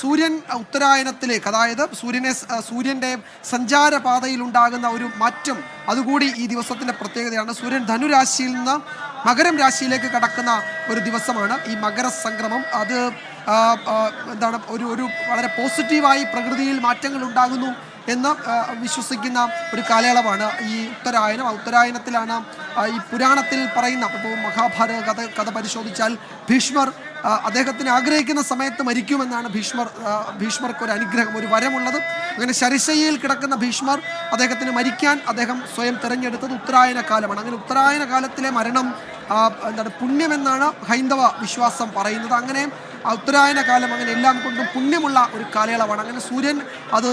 സൂര്യൻ ഉത്തരായനത്തിലേക്ക് അതായത് സൂര്യനെ സൂര്യന്റെ സഞ്ചാരപാതയിൽ ഉണ്ടാകുന്ന ഒരു മാറ്റം അതുകൂടി ഈ ദിവസത്തിന്റെ പ്രത്യേകതയാണ്. സൂര്യൻ ധനുരാശിയിൽ നിന്ന് മകരം രാശിയിലേക്ക് കടക്കുന്ന ഒരു ദിവസമാണ് ഈ മകര സംക്രമം. അത് എന്താണ് ഒരു ഒരു വളരെ പോസിറ്റീവായി പ്രകൃതിയിൽ മാറ്റങ്ങൾ ഉണ്ടാകുന്നു എന്ന് വിശ്വസിക്കുന്ന ഒരു കാലയളവാണ് ഈ ഉത്തരായനം ഉത്തരായനത്തിലാണ് ഈ പുരാണത്തിൽ പറയുന്ന ഇപ്പോൾ മഹാഭാരത കഥ കഥ പരിശോധിച്ചാൽ ഭീഷ്മർ അദ്ദേഹത്തിന് ആഗ്രഹിക്കുന്ന സമയത്ത് മരിക്കുമെന്നാണ് ഭീഷ്മർ ഭീഷ്മർക്ക് ഒരു അനുഗ്രഹം ഒരു വരമുള്ളത്. അങ്ങനെ ശരിശയ്യയിൽ കിടക്കുന്ന ഭീഷ്മർ അദ്ദേഹത്തിന് മരിക്കാൻ അദ്ദേഹം സ്വയം തിരഞ്ഞെടുത്തത് ഉത്തരായന കാലമാണ് അങ്ങനെ ഉത്തരായന കാലത്തിലെ മരണം എന്താണ് പുണ്യമെന്നാണ് ഹൈന്ദവ വിശ്വാസം പറയുന്നത്. അങ്ങനെ ഉത്തരായന കാലം അങ്ങനെ എല്ലാം കൊണ്ടും പുണ്യമുള്ള ഒരു കാലയളവാണ്. അങ്ങനെ സൂര്യൻ അത്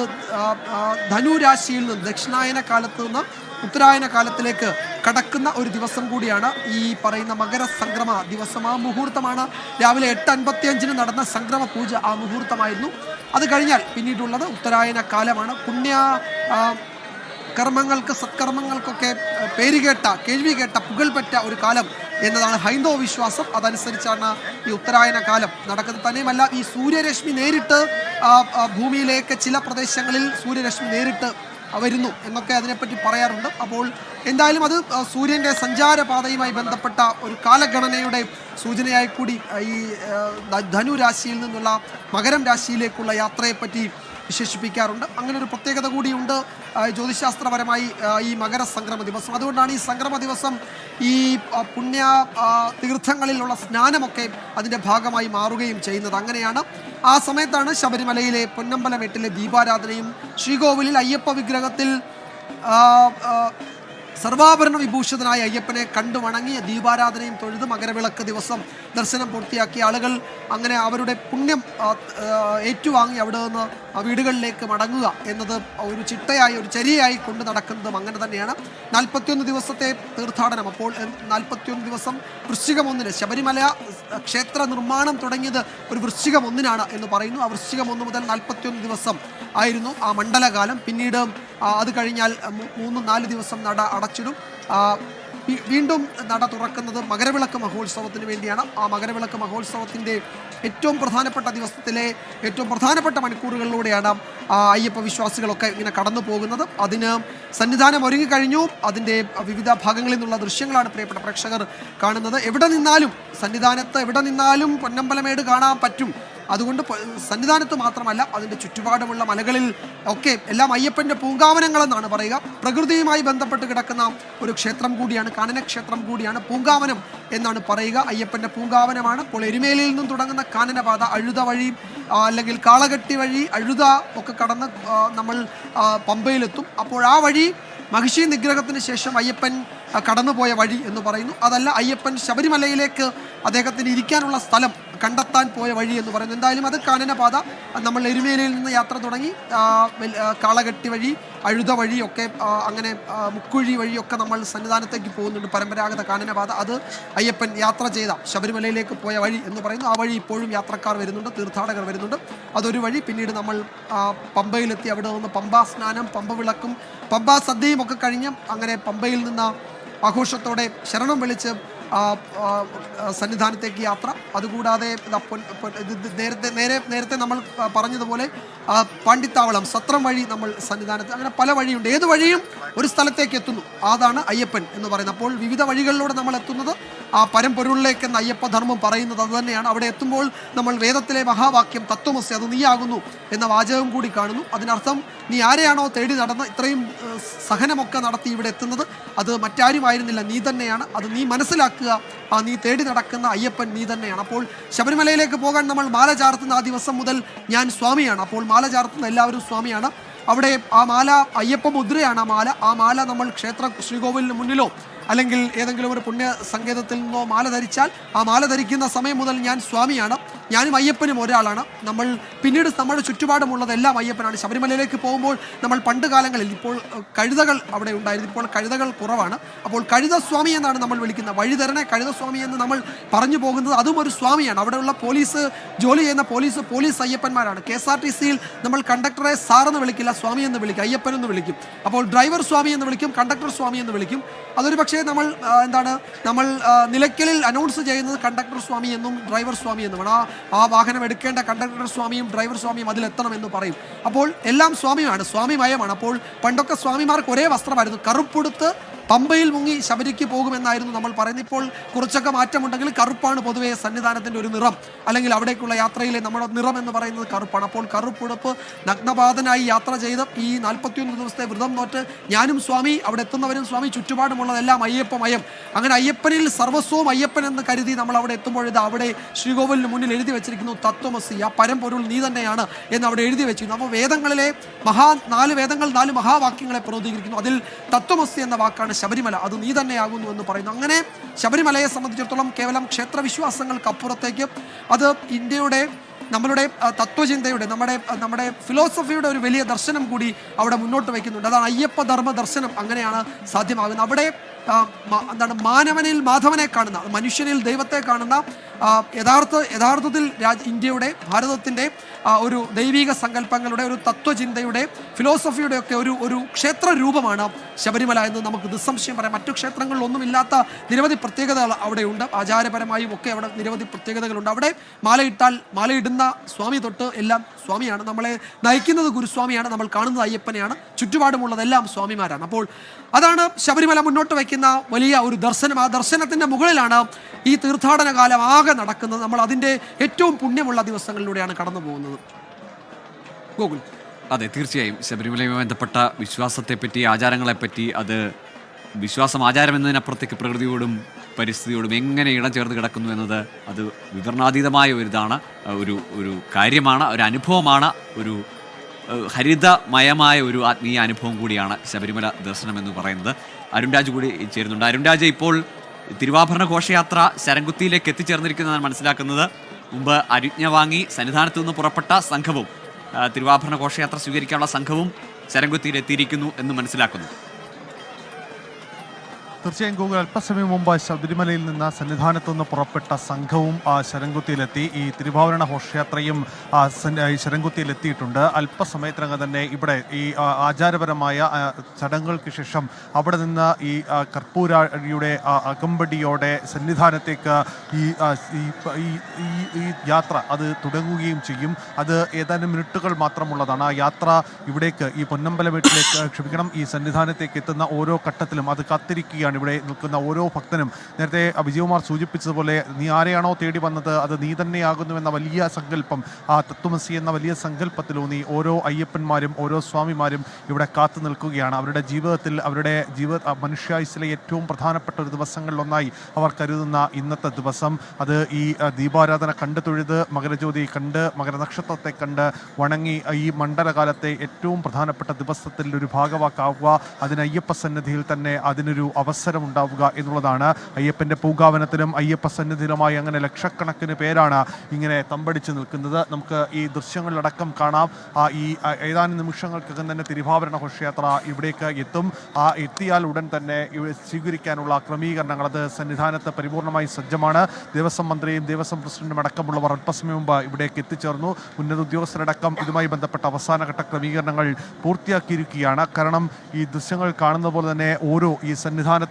ധനുരാശിയിൽ നിന്ന് ദക്ഷിണായന കാലത്ത് നിന്ന് ഉത്തരായന കാലത്തിലേക്ക് കടക്കുന്ന ഒരു ദിവസം കൂടിയാണ് ഈ പറയുന്ന മകര സംക്രമ ദിവസം. ആ മുഹൂർത്തമാണ്. രാവിലെ എട്ട് അൻപത്തി അഞ്ചിന് നടന്ന സംക്രമ പൂജ ആ മുഹൂർത്തമായിരുന്നു. അത് കഴിഞ്ഞാൽ പിന്നീടുള്ളത് ഉത്തരായന കാലമാണ് പുണ്യ കർമ്മങ്ങൾക്ക് സത്കർമ്മങ്ങൾക്കൊക്കെ പേരുകേട്ട കേൾവി കേട്ട പുകൾപെറ്റ ഒരു കാലം എന്നതാണ് ഹൈന്ദവ വിശ്വാസം. അതനുസരിച്ചാണ് ഈ ഉത്തരായന കാലം നടക്കുന്നത്. തന്നെയുമല്ല ഈ സൂര്യരശ്മി നേരിട്ട് ഭൂമിയിലേക്ക് ചില പ്രദേശങ്ങളിൽ സൂര്യരശ്മി നേരിട്ട് വരുന്നു എന്നൊക്കെ അതിനെപ്പറ്റി പറയാറുണ്ട്. അപ്പോൾ എന്തായാലും അത് സൂര്യന്റെ സഞ്ചാരപാതയുമായി ബന്ധപ്പെട്ട ഒരു കാലഗണനയുടെ സൂചനയായി കൂടി ഈ ധനു രാശിയിൽ നിന്നുള്ള മകരം രാശിയിലേക്കുള്ള യാത്രയെപ്പറ്റി വിശേഷിപ്പിക്കാറുണ്ട്. അങ്ങനെ ഒരു പ്രത്യേകത കൂടിയുണ്ട് ജ്യോതിശാസ്ത്രപരമായി ഈ മകര സംക്രമ ദിവസം. അതുകൊണ്ടാണ് ഈ സംക്രമ ദിവസം ഈ പുണ്യ തീർത്ഥങ്ങളിലുള്ള സ്നാനമൊക്കെ അതിന്റെ ഭാഗമായി മാറുകയും ചെയ്യുന്നത്. അങ്ങനെയാണ്. ആ സമയത്താണ് ശബരിമലയിലെ പൊന്നമ്പലമേട്ടിലെ ദീപാരാധനയും ശ്രീകോവിലിൽ അയ്യപ്പ വിഗ്രഹത്തിൽ സർവാഭരണ വിഭൂഷിതനായ അയ്യപ്പനെ കണ്ടു വണങ്ങിയ ദീപാരാധനയും തൊഴുത് മകരവിളക്ക് ദിവസം ദർശനം പൂർത്തിയാക്കിയ ആളുകൾ അങ്ങനെ അവരുടെ പുണ്യം ഏറ്റുവാങ്ങി അവിടെ നിന്ന് വീടുകളിലേക്ക് മടങ്ങുക എന്നത് ഒരു ചിട്ടയായി ഒരു ചര്യയായി കൊണ്ട് നടക്കുന്നതും അങ്ങനെ തന്നെയാണ്. നാൽപ്പത്തിയൊന്ന് ദിവസത്തെ തീർത്ഥാടനം. അപ്പോൾ നാൽപ്പത്തിയൊന്ന് ദിവസം വൃശ്ചികം ഒന്നിന് ശബരിമല ക്ഷേത്ര നിർമ്മാണം തുടങ്ങിയത് ഒരു വൃശ്ചികം ഒന്നിനാണ് എന്ന് പറയുന്നു. ആ വൃശ്ചികം ഒന്ന് മുതൽ നാൽപ്പത്തിയൊന്ന് ദിവസം ആയിരുന്നു ആ മണ്ഡലകാലം. പിന്നീട് അത് കഴിഞ്ഞാൽ മൂന്ന് നാല് ദിവസം നട അടച്ചിടും. വീണ്ടും നട തുറക്കുന്നത് മകരവിളക്ക് മഹോത്സവത്തിന് വേണ്ടിയാണ്. ആ മകരവിളക്ക് മഹോത്സവത്തിന്റെ ഏറ്റവും പ്രധാനപ്പെട്ട ദിവസത്തിലെ ഏറ്റവും പ്രധാനപ്പെട്ട മണിക്കൂറുകളിലൂടെയാണ് അയ്യപ്പ വിശ്വാസികളൊക്കെ ഇങ്ങനെ കടന്നു പോകുന്നത്. അതിന് സന്നിധാനം ഒരുങ്ങിക്കഴിഞ്ഞു അതിന്റെ വിവിധ ഭാഗങ്ങളിൽ നിന്നുള്ള ദൃശ്യങ്ങളാണ് പ്രിയപ്പെട്ട പ്രേക്ഷകർ കാണുന്നത്. എവിടെ നിന്നാലും സന്നിധാനത്ത് എവിടെ നിന്നാലും പൊന്നമ്പലമേട് കാണാൻ പറ്റും. അതുകൊണ്ട് സന്നിധാനത്ത് മാത്രമല്ല അതിന്റെ ചുറ്റുപാടുമുള്ള മലകളിൽ ഒക്കെ എല്ലാം അയ്യപ്പന്റെ പൂങ്കാവനങ്ങളെന്നാണ് പറയുക. പ്രകൃതിയുമായി ബന്ധപ്പെട്ട് കിടക്കുന്ന ഒരു ക്ഷേത്രം കൂടിയാണ് കാനന ക്ഷേത്രം കൂടിയാണ് പൂങ്കാവനം എന്നാണ് പറയുക. അയ്യപ്പന്റെ പൂങ്കാവനമാണ്. അപ്പോൾ എരുമേലിയിൽ നിന്നും തുടങ്ങുന്ന കാനനപാത അഴുത വഴി അല്ലെങ്കിൽ കാളകെട്ടി വഴി അഴുത ഒക്കെ കടന്ന് നമ്മൾ പമ്പയിലെത്തും. അപ്പോൾ ആ വഴി മഹിഷി നിഗ്രഹത്തിന് ശേഷം അയ്യപ്പൻ കടന്നുപോയ വഴി എന്ന് പറയുന്നു. അതല്ല അയ്യപ്പൻ ശബരിമലയിലേക്ക് അദ്ദേഹത്തിന് ഇരിക്കാനുള്ള സ്ഥലം കണ്ടെത്താൻ പോയ വഴി എന്ന് പറയുന്നത്. എന്തായാലും അത് കാനനപാത നമ്മൾ എരുമേലിയിൽ നിന്ന് യാത്ര തുടങ്ങി കാളകെട്ടി വഴി അഴുത വഴിയൊക്കെ അങ്ങനെ മുക്കുഴി വഴിയൊക്കെ നമ്മൾ സന്നിധാനത്തേക്ക് പോകുന്നുണ്ട്. പരമ്പരാഗത കാനനപാത അത് അയ്യപ്പൻ യാത്ര ചെയ്ത ശബരിമലയിലേക്ക് പോയ വഴി എന്ന് പറയുന്നു. ആ വഴി ഇപ്പോഴും യാത്രക്കാർ വരുന്നുണ്ട് തീർത്ഥാടകർ വരുന്നുണ്ട്. അതൊരു വഴി. പിന്നീട് നമ്മൾ പമ്പയിലെത്തി. അവിടെ നിന്ന് പമ്പാ സ്നാനം പമ്പ വിളക്കും പമ്പാ സദ്യയും ഒക്കെ കഴിഞ്ഞ് അങ്ങനെ പമ്പയിൽ നിന്ന് ആഘോഷത്തോടെ ശരണം വിളിച്ച് സന്നിധാനത്തേക്ക് യാത്ര. അതുകൂടാതെ നേരത്തെ നേരെ നേരത്തെ നമ്മൾ പറഞ്ഞതുപോലെ പാണ്ടിത്താവളം സത്രം വഴി നമ്മൾ സന്നിധാനത്ത് അങ്ങനെ പല വഴിയുണ്ട്. ഏത് വഴിയും ഒരു സ്ഥലത്തേക്ക് എത്തുന്നു. അതാണ് അയ്യപ്പൻ എന്ന് പറയുന്നത്. അപ്പോൾ വിവിധ വഴികളിലൂടെ നമ്മൾ എത്തുന്നത് ആ പരമ്പൊരുളിലേക്ക് എന്ന അയ്യപ്പ ധർമ്മം പറയുന്നത് അത് തന്നെയാണ്. അവിടെ എത്തുമ്പോൾ നമ്മൾ വേദത്തിലെ മഹാവാക്യം തത്വമസ്യ അത് നീയാകുന്നു എന്ന വാചകം കൂടി കാണുന്നു. അതിനർത്ഥം നീ ആരെയാണോ തേടി നടന്ന് ഇത്രയും സഹനമൊക്കെ നടത്തി ഇവിടെ എത്തുന്നത് അത് മറ്റാരുമായിരുന്നില്ല. നീ തന്നെയാണ്. അത് നീ മനസ്സിലാക്കുക ആ നീ തേടി നടക്കുന്ന അയ്യപ്പൻ നീ തന്നെയാണ്. അപ്പോൾ ശബരിമലയിലേക്ക് പോകാൻ നമ്മൾ മാല ചാർത്തുന്ന ആ ദിവസം മുതൽ ഞാൻ സ്വാമിയാണ്. അപ്പോൾ മാല ചാർത്തുന്ന എല്ലാവരും സ്വാമിയാണ്. അവിടെ ആ മാല അയ്യപ്പ മുദ്രയാണ് ആ മാല. ആ മാല നമ്മൾ ക്ഷേത്ര ശ്രീകോവിലിന് മുന്നിലോ അല്ലെങ്കിൽ ഏതെങ്കിലും ഒരു പുണ്യ സങ്കേതത്തിൽ നിന്നോ മാല ധരിച്ചാൽ ആ മാല ധരിക്കുന്ന സമയം മുതൽ ഞാൻ സ്വാമിയാണ്. ഞാനും അയ്യപ്പനും ഒരാളാണ്. നമ്മൾ പിന്നീട് നമ്മുടെ ചുറ്റുപാടുമുള്ളതെല്ലാം അയ്യപ്പനാണ്. ശബരിമലയിലേക്ക് പോകുമ്പോൾ നമ്മൾ പണ്ട് കാലങ്ങളിൽ ഇപ്പോൾ കഴുതകൾ അവിടെ ഉണ്ടായിരുന്നു. ഇപ്പോൾ കഴുതകൾ കുറവാണ്. അപ്പോൾ കഴുതസ്വാമി എന്നാണ് നമ്മൾ വിളിക്കുന്നത്. വഴിതരണേ കഴുത സ്വാമി എന്ന് നമ്മൾ പറഞ്ഞു പോകുന്നത് അതും ഒരു സ്വാമിയാണ്. അവിടെയുള്ള പോലീസ് ജോലി ചെയ്യുന്ന പോലീസ് പോലീസ് അയ്യപ്പന്മാരാണ്. കെ എസ് ആർ ടി സിയിൽ നമ്മൾ കണ്ടക്ടറെ സാർ എന്ന് വിളിക്കില്ല സ്വാമി എന്ന് വിളിക്കും അയ്യപ്പൻ എന്ന് വിളിക്കും. അപ്പോൾ ഡ്രൈവർ സ്വാമി എന്ന് വിളിക്കും കണ്ടക്ടർ സ്വാമി എന്ന് വിളിക്കും. അതൊരു പക്ഷേ നമ്മൾ എന്താണ് നമ്മൾ നിലയ്ക്കലിൽ അനൗൺസ് ചെയ്യുന്നത് കണ്ടക്ടർ സ്വാമി എന്നും ഡ്രൈവർ സ്വാമി എന്നുമാണ്. ആ ആ വാഹനം എടുക്കേണ്ട കണ്ടക്ടർ സ്വാമിയും ഡ്രൈവർ സ്വാമിയും അതിലെത്തണമെന്ന് പറയും. അപ്പോൾ എല്ലാം സ്വാമിയാണ് സ്വാമിമയമാണ്. അപ്പോൾ പണ്ടൊക്കെ സ്വാമിമാർക്ക് ഒരേ വസ്ത്രമായിരുന്നു. കറുപ്പെടുത്ത് പമ്പയിൽ മുങ്ങി ശബരിക്ക് പോകുമെന്നായിരുന്നു നമ്മൾ പറയുന്നത്. ഇപ്പോൾ കുറച്ചൊക്കെ മാറ്റമുണ്ടെങ്കിൽ കറുപ്പാണ് പൊതുവെ സന്നിധാനത്തിന്റെ ഒരു നിറം. അല്ലെങ്കിൽ അവിടേക്കുള്ള യാത്രയിലെ നമ്മുടെ നിറം എന്ന് പറയുന്നത് കറുപ്പാണ്. അപ്പോൾ കറുപ്പുടുപ്പ് നഗ്നപാതനായി യാത്ര ചെയ്ത് ഈ നാൽപ്പത്തിയൊന്ന് ദിവസത്തെ വ്രതം നോറ്റ് ഞാനും സ്വാമി അവിടെ എത്തുന്നവരും സ്വാമി ചുറ്റുപാടുമുള്ളതെല്ലാം അയ്യപ്പമയം അങ്ങനെ അയ്യപ്പനിൽ സർവസ്വവും അയ്യപ്പൻ എന്ന് കരുതി നമ്മൾ അവിടെ എത്തുമ്പോഴത് അവിടെ ശ്രീകോവിലിന് മുന്നിൽ എഴുതി വെച്ചിരിക്കുന്നു തത്വമസി ആ പരമ്പൊരുൾ നീ തന്നെയാണ് എന്ന് അവിടെ എഴുതി വെച്ചിരുന്നു അപ്പോൾ വേദങ്ങളിലെ മഹാ നാല് വേദങ്ങൾ നാല് മഹാവാക്യങ്ങളെ പ്രതികരിക്കുന്നു അതിൽ തത്വമസി എന്ന വാക്കാണ് ശബരിമല അത് നീ തന്നെയാകുന്നു എന്ന് പറയുന്നു. അങ്ങനെ ശബരിമലയെ സംബന്ധിച്ചിടത്തോളം കേവലം ക്ഷേത്രവിശ്വാസങ്ങൾക്കപ്പുറത്തേക്ക് അത് ഇന്ത്യയുടെ നമ്മളുടെ തത്വചിന്തയുടെ നമ്മുടെ നമ്മുടെ ഫിലോസഫിയുടെ ഒരു വലിയ ദർശനം കൂടി അവിടെ മുന്നോട്ട് വയ്ക്കുന്നുണ്ട്. അതാണ് അയ്യപ്പ ധർമ്മ ദർശനം അങ്ങനെയാണ് സാധ്യമാകുന്നത്. അവിടെ എന്താണ് മാനവനിൽ മാധവനെ കാണുന്ന മനുഷ്യനിൽ ദൈവത്തെ കാണുന്ന യഥാർത്ഥ യഥാർത്ഥത്തിൽ രാജ് ഇന്ത്യയുടെ ഭാരതത്തിന്റെ ഒരു ദൈവിക സങ്കല്പങ്ങളുടെ ഒരു തത്വചിന്തയുടെ ഫിലോസഫിയുടെ ഒക്കെ ഒരു ഒരു ക്ഷേത്ര രൂപമാണ് ശബരിമല എന്ന് നമുക്ക് നിസ്സംശയം പറയാം. മറ്റു ക്ഷേത്രങ്ങളിലൊന്നുമില്ലാത്ത നിരവധി പ്രത്യേകതകൾ അവിടെയുണ്ട്. ആചാരപരമായും ഒക്കെ അവിടെ നിരവധി പ്രത്യേകതകളുണ്ട്. അവിടെ മാലയിട്ടാൽ മാലയിടുന്ന സ്വാമി തൊട്ട് എല്ലാം സ്വാമിയാണ്. നമ്മളെ നയിക്കുന്നത് ഗുരുസ്വാമിയാണ്. നമ്മൾ കാണുന്നത് അയ്യപ്പനെയാണ്. ചുറ്റുപാടുമുള്ളതെല്ലാം സ്വാമിമാരാണ്. അപ്പോൾ അതാണ് ശബരിമല മുന്നോട്ട് വയ്ക്കുന്ന വലിയ ഒരു ദർശനം ആ ദർശനത്തിന്റെ മുകളിലാണ് ഈ തീർത്ഥാടന കാലം ആകെ നടക്കുന്നത്. നമ്മൾ അതിന്റെ ഏറ്റവും പുണ്യമുള്ള ദിവസങ്ങളിലൂടെയാണ് കടന്നു പോകുന്നത്. ഗോകുൽ. അതെ തീർച്ചയായും. ശബരിമലയുമായി ബന്ധപ്പെട്ട വിശ്വാസത്തെപ്പറ്റി ആചാരങ്ങളെപ്പറ്റി അത് വിശ്വാസം ആചാരം എന്നതിനപ്പുറത്തേക്ക് പ്രകൃതിയോടും പരിസ്ഥിതിയോടും എങ്ങനെ ഇടം ചേർന്ന് കിടക്കുന്നു എന്നത് അത് വിവരണാതീതമായ ഒരു ഇതാണ് ഒരു ഒരു കാര്യമാണ് ഒരു അനുഭവമാണ് ഒരു ഹരിതമയമായ ഒരു ആത്മീയ അനുഭവം കൂടിയാണ് ശബരിമല ദർശനം എന്ന് പറയുന്നത്. അരുൺരാജ് കൂടി ചേരുന്നുണ്ട്. അരുൺരാജ് ഇപ്പോൾ തിരുവാഭരണ ഘോഷയാത്ര ശരംകുത്തിയിലേക്ക് എത്തിച്ചേർന്നിരിക്കുന്നതാണ് മനസ്സിലാക്കുന്നത്. മുമ്പ് അരുജ്ഞ വാങ്ങി സന്നിധാനത്തു നിന്ന് പുറപ്പെട്ട സംഘവും തിരുവാഭരണ ഘോഷയാത്ര സ്വീകരിക്കാനുള്ള സംഘവും ശരംകുത്തിയിൽ എത്തിയിരിക്കുന്നു എന്ന് മനസ്സിലാക്കുന്നു. തീർച്ചയായും ഗൂഗിൾ അല്പസമയം മുമ്പ് ശബരിമലയിൽ നിന്ന് സന്നിധാനത്തു നിന്ന് പുറപ്പെട്ട സംഘവും ശരംകുത്തിയിലെത്തി ഈ തിരുഭാവരണ ഘോഷയാത്രയും ശരംകുത്തിയിലെത്തിയിട്ടുണ്ട് അല്പസമയത്തിനകം തന്നെ ഇവിടെ ഈ ആചാരപരമായ ചടങ്ങുകൾക്ക് ശേഷം അവിടെ നിന്ന് ഈ ആ, കർപ്പൂരാഴിയുടെ അകമ്പടിയോടെ സന്നിധാനത്തേക്ക് ഈ- ഈ യാത്ര അത് തുടങ്ങുകയും ചെയ്യും. അത് ഏതാനും മിനിറ്റുകൾ മാത്രമുള്ളതാണ്. ആ യാത്ര ഇവിടേക്ക് ഈ പൊന്നമ്പലമേട്ടിലേക്ക് ക്ഷമിക്കണം ഈ സന്നിധാനത്തേക്ക് എത്തുന്ന ഓരോ ഘട്ടത്തിലും അത് കാത്തിരിക്കുകയാണ്. ഇവിടെ നിൽക്കുന്ന ഓരോ ഭക്തനും. നേരത്തെ വിജയകുമാർ സൂചിപ്പിച്ചതുപോലെ നീ ആരെയാണോ തേടി വന്നത് അത് നീ തന്നെയാകുന്നുവെന്ന വലിയ സങ്കല്പം ആ തത്വമസി എന്ന വലിയ സങ്കല്പത്തിലൂന്നി ഓരോ അയ്യപ്പന്മാരും ഓരോ സ്വാമിമാരും ഇവിടെ കാത്തു നിൽക്കുകയാണ്. അവരുടെ ജീവിതത്തിൽ അവരുടെ ജീവ മനുഷ്യായുസിലെ ഏറ്റവും പ്രധാനപ്പെട്ട ഒരു ദിവസങ്ങളിലൊന്നായി അവർ കരുതുന്ന ഇന്നത്തെ ദിവസം. അത് ഈ ദീപാരാധന കണ്ട് തൊഴുത് മകരജ്യോതി കണ്ട് മകരനക്ഷത്രത്തെ കണ്ട് വണങ്ങി ഈ മണ്ഡലകാലത്തെ ഏറ്റവും പ്രധാനപ്പെട്ട ദിവസത്തിൽ ഒരു ഭാഗവാക്കാവുക. അതിന് അയ്യപ്പ സന്നിധിയിൽ തന്നെ അതിനൊരു അവസരം ഉണ്ടാവുക എന്നുള്ളതാണ് അയ്യപ്പന്റെ പൂങ്കാവനത്തിലും അയ്യപ്പ സന്നിധിയിലുമായി അങ്ങനെ ലക്ഷക്കണക്കിന് പേരാണ് ഇങ്ങനെ തമ്പടിച്ച് നിൽക്കുന്നത്. നമുക്ക് ഈ ദൃശ്യങ്ങളിലടക്കം കാണാം. ആ ഈ ഏതാനും നിമിഷങ്ങൾക്കകം തന്നെ തിരുവാഭരണ ഘോഷയാത്ര ഇവിടേക്ക് എത്തും. ആ എത്തിയാൽ ഉടൻ തന്നെ സ്വീകരിക്കാനുള്ള ക്രമീകരണങ്ങൾ അത് സന്നിധാനത്ത് പരിപൂർണമായി സജ്ജമാണ്. ദേവസ്വം മന്ത്രിയും ദേവസ്വം പ്രസിഡന്റും അടക്കമുള്ളവർ അല്പസമയം മുമ്പ് ഇവിടേക്ക് എത്തിച്ചേർന്നു. ഉന്നത ഉദ്യോഗസ്ഥരടക്കം ഇതുമായി ബന്ധപ്പെട്ട അവസാനഘട്ട ക്രമീകരണങ്ങൾ പൂർത്തിയാക്കിയിരിക്കുകയാണ്. കാരണം ഈ ദൃശ്യങ്ങൾ കാണുന്ന പോലെ തന്നെ ഓരോ ഈ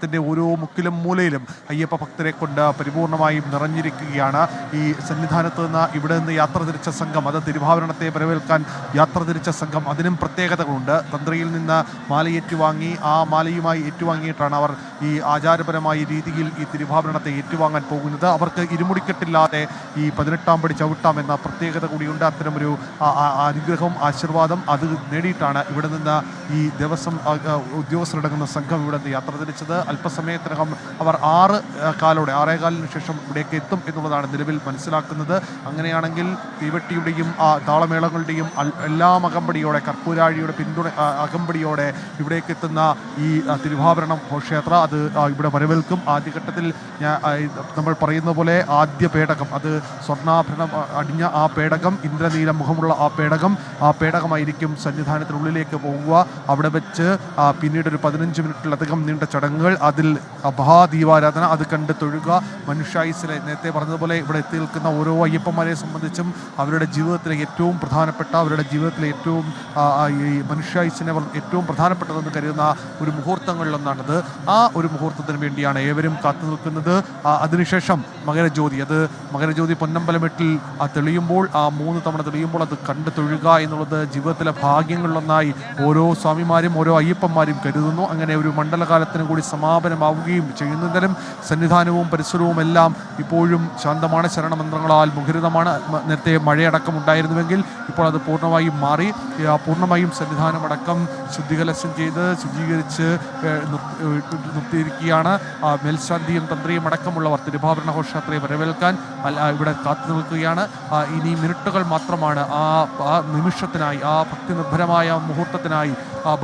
സന്നിധാനത്തിന്റെ ഓരോ മുക്കിലും മൂലയിലും അയ്യപ്പ ഭക്തരെ കൊണ്ട് പരിപൂർണമായും നിറഞ്ഞിരിക്കുകയാണ്. ഈ സന്നിധാനത്ത് നിന്ന് ഇവിടെ നിന്ന് യാത്ര തിരിച്ച സംഘം അത് തിരുവാഭരണത്തെ വരവേൽക്കാൻ യാത്ര തിരിച്ച സംഘം അതിനും പ്രത്യേകതകളുണ്ട്. തന്ത്രിയിൽ നിന്ന് മാലയേറ്റുവാങ്ങി ആ മാലയുമായി ഏറ്റുവാങ്ങിയിട്ടാണ് അവർ ഈ ആചാരപരമായ രീതിയിൽ ഈ തിരുവാഭരണത്തെ ഏറ്റുവാങ്ങാൻ പോകുന്നത്. അവർക്ക് ഇരുമുടിക്കെട്ടില്ലാതെ ഈ പതിനെട്ടാം പടി ചവിട്ടാം എന്ന പ്രത്യേകത കൂടിയുണ്ട്. അത്തരമൊരു അനുഗ്രഹം ആശീർവാദം അത് നേടിയിട്ടാണ് ഇവിടെ നിന്ന് ഈ ദിവസം ഉദ്യോഗസ്ഥരടങ്ങുന്ന സംഘം ഇവിടെ നിന്ന് യാത്ര തിരിച്ചത്. അല്പസമയത്തിനകം അവർ ആറ് കാലോടെ ആറേകാലിന് ശേഷം ഇവിടേക്ക് എത്തും എന്നുള്ളതാണ് നിലവിൽ മനസ്സിലാക്കുന്നത്. അങ്ങനെയാണെങ്കിൽ തീവട്ടിയുടെയും ആ താളമേളങ്ങളുടെയും എല്ലാം അകമ്പടിയോടെ കർപ്പൂരാഴിയുടെ പിന്തുണ അകമ്പടിയോടെ ഇവിടേക്ക് എത്തുന്ന ഈ തിരുവാഭരണം ഘോഷയാത്ര അത് ഇവിടെ വരവേൽക്കും. ആദ്യഘട്ടത്തിൽ ഞാൻ നമ്മൾ പറയുന്ന പോലെ ആദ്യ പേടകം അത് സ്വർണാഭരണം അടിഞ്ഞ ആ പേടകം ഇന്ദ്രനീല മുഖമുള്ള ആ പേടകം ആ പേടകമായിരിക്കും സന്നിധാനത്തിനുള്ളിലേക്ക് പോകുക അവിടെ വെച്ച് പിന്നീട് ഒരു പതിനഞ്ച് മിനിറ്റിലധികം നീണ്ട ചടങ്ങുകൾ അതിൽ മഹാദീപാരാധന അത് കണ്ട് തൊഴുക. മനുഷ്യായുസിലെ നേരത്തെ പറഞ്ഞതുപോലെ ഇവിടെ എത്തി നിൽക്കുന്ന ഓരോ അയ്യപ്പന്മാരെ സംബന്ധിച്ചും അവരുടെ ജീവിതത്തിലെ ഏറ്റവും പ്രധാനപ്പെട്ട അവരുടെ ജീവിതത്തിലെ ഏറ്റവും ഈ മനുഷ്യായുസിനെ ഏറ്റവും പ്രധാനപ്പെട്ടതെന്ന് കരുതുന്ന ഒരു മുഹൂർത്തങ്ങളിലൊന്നാണത് ആ ഒരു മുഹൂർത്തത്തിന് വേണ്ടിയാണ് ഏവരും കാത്തു നിൽക്കുന്നത്. അതിനുശേഷം മകരജ്യോതി അത് മകരജ്യോതി പൊന്നമ്പലമെട്ടിൽ ആ തെളിയുമ്പോൾ ആ മൂന്ന് തവണ തെളിയുമ്പോൾ അത് കണ്ട് തൊഴുക എന്നുള്ളത് ജീവിതത്തിലെ ഭാഗ്യങ്ങളിലൊന്നായി ഓരോ സ്വാമിമാരും ഓരോ അയ്യപ്പന്മാരും കരുതുന്നു. അങ്ങനെ ഒരു മണ്ഡലകാലത്തിന് കൂടി സമാപനമാവുകയും ചെയ്യുന്നതിലും സന്നിധാനവും പരിസരവും എല്ലാം ഇപ്പോഴും ശാന്തമാണ്. ശരണമന്ത്രങ്ങളാൽ മുഖരിതമാണ്. നേരത്തെ മഴയടക്കം ഉണ്ടായിരുന്നുവെങ്കിൽ ഇപ്പോൾ അത് പൂർണമായും മാറി. പൂർണമായും സന്നിധാനമടക്കം ശുദ്ധികലശം ചെയ്ത് ശുചീകരിച്ച് നിർത്തിയിരിക്കുകയാണ്. മേൽശാന്തിയും തന്ത്രിയും അടക്കമുള്ളവർ തിരുഭാവരണ ഘോഷയാത്രയെ വരവേൽക്കാൻ ഇവിടെ കാത്തു നിൽക്കുകയാണ്. ഇനി മിനിറ്റുകൾ മാത്രമാണ് ആ നിമിഷത്തിനായി ആ ഭക്തി നിർഭരമായ മുഹൂർത്തത്തിനായി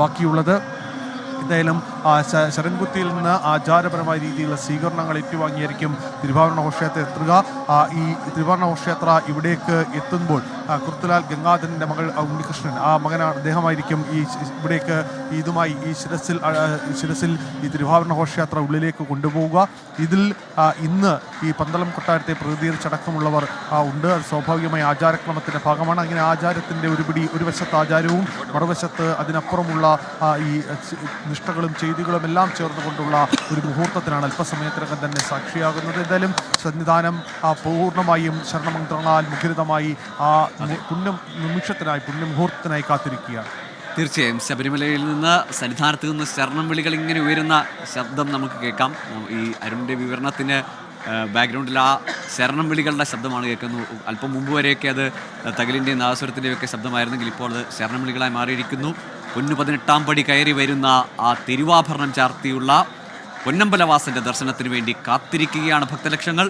ബാക്കിയുള്ളത്. എന്തായാലും ശരൺകുത്തിയിൽ നിന്ന് ആചാരപരമായ രീതിയിലുള്ള സ്വീകരണങ്ങൾ ഏറ്റുവാങ്ങിയായിരിക്കും തിരുവാഭരണ ഘോഷയാത്ര എത്തുക. ഈ തിരുവാഭരണ ഘോഷയാത്ര ഇവിടേക്ക് എത്തുമ്പോൾ കുർത്തുലാൽ ഗംഗാധരന്റെ മകൾ ഉണ്ണികൃഷ്ണൻ ആ മകനാണ് അദ്ദേഹമായിരിക്കും ഈ ഇവിടേക്ക് ഇതുമായി ഈ ശിരസിൽ ശിരസിൽ ഈ തിരുവാഭരണ ഘോഷയാത്ര ഉള്ളിലേക്ക് കൊണ്ടുപോവുക. ഇതിൽ ഇന്ന് ഈ പന്തളം കൊട്ടാരത്തെ പ്രകൃതിയിൽ ആ, ഉണ്ട്. സ്വാഭാവികമായ ആചാരക്രമത്തിന്റെ ഭാഗമാണ്. അങ്ങനെ ആചാരത്തിന്റെ ഒരു പിടി ഒരു വശത്ത് ആചാരവും മറുവശത്ത് അതിനപ്പുറമുള്ള ഈ നിഷ്ഠകളും നിഷ്ഠകളും ചെയ്തികളും എല്ലാം ചേർന്നുകൊണ്ടുള്ള ഒരു മുഹൂർത്തത്തിനാണ് അല്പസമയത്തിനകം തന്നെ സാക്ഷിയാകുന്നത്. എന്തായാലും സന്നിധാനം പൂർണമായും ശരണമന്ത്രങ്ങളാൽ മുഖരിതമായി ആ പുണ്യ നിമിഷത്തിനായി പുണ്യമുഹൂർത്തത്തിനായി കാത്തിരിക്കുകയാണ്. തീർച്ചയായും ശബരിമലയിൽ നിന്ന് സന്നിധാനത്ത് നിന്ന് ശരണം വിളികൾ ഇങ്ങനെ ഉയരുന്ന ശബ്ദം നമുക്ക് കേൾക്കാം. ഈ അരുണിന്റെ വിവരണത്തിന് ബാക്ക്ഗ്രൗണ്ടിൽ ആ ശരണം വിളികളുടെ ശബ്ദമാണ് കേൾക്കുന്നത്. അല്പം മുമ്പ് വരെയൊക്കെ അത് തകലിന്റെയും നാദസ്വരത്തിന്റെയും ഒക്കെ ശബ്ദമായിരുന്നെങ്കിൽ ഇപ്പോൾ അത് ശരണം വിളികളായി മാറിയിരിക്കുന്നു. പൊന്നു പതിനെട്ടാം പടി കയറി വരുന്ന ആ തിരുവാഭരണം ചാർത്തിയുള്ള പൊന്നമ്പലവാസന്റെ ദർശനത്തിന് വേണ്ടി കാത്തിരിക്കുകയാണ് ഭക്തലക്ഷങ്ങൾ.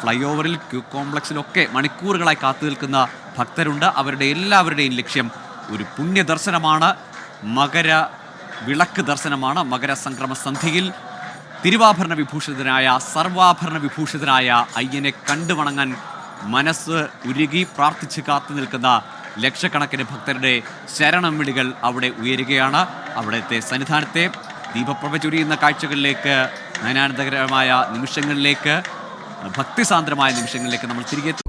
ഫ്ലൈ ഓവറിൽ ക്യൂ കോംപ്ലക്സിലൊക്കെ മണിക്കൂറുകളായി കാത്തു നിൽക്കുന്ന ഭക്തരുണ്ട്. അവരുടെ എല്ലാവരുടെയും ലക്ഷ്യം ഒരു പുണ്യ ദർശനമാണ്. മകര വിളക്ക് ദർശനമാണ്. മകര സംക്രമ സന്ധിയിൽ തിരുവാഭരണ വിഭൂഷിതനായ സർവാഭരണ വിഭൂഷിതനായ അയ്യനെ കണ്ടു വണങ്ങാൻ മനസ്സ് ഉരുകി പ്രാർത്ഥിച്ച് കാത്തു നിൽക്കുന്ന ലക്ഷക്കണക്കിന് ഭക്തരുടെ ശരണം വിളികൾ അവിടെ ഉയരുകയാണ്. അവിടുത്തെ സന്നിധാനത്തെ ദീപപ്രഭ ചുരിയുന്ന കാഴ്ചകളിലേക്ക് നയനാനന്ദകരമായ നിമിഷങ്ങളിലേക്ക് ഭക്തിസാന്ദ്രമായ നിമിഷങ്ങളിലേക്ക് നമ്മൾ തിരികെ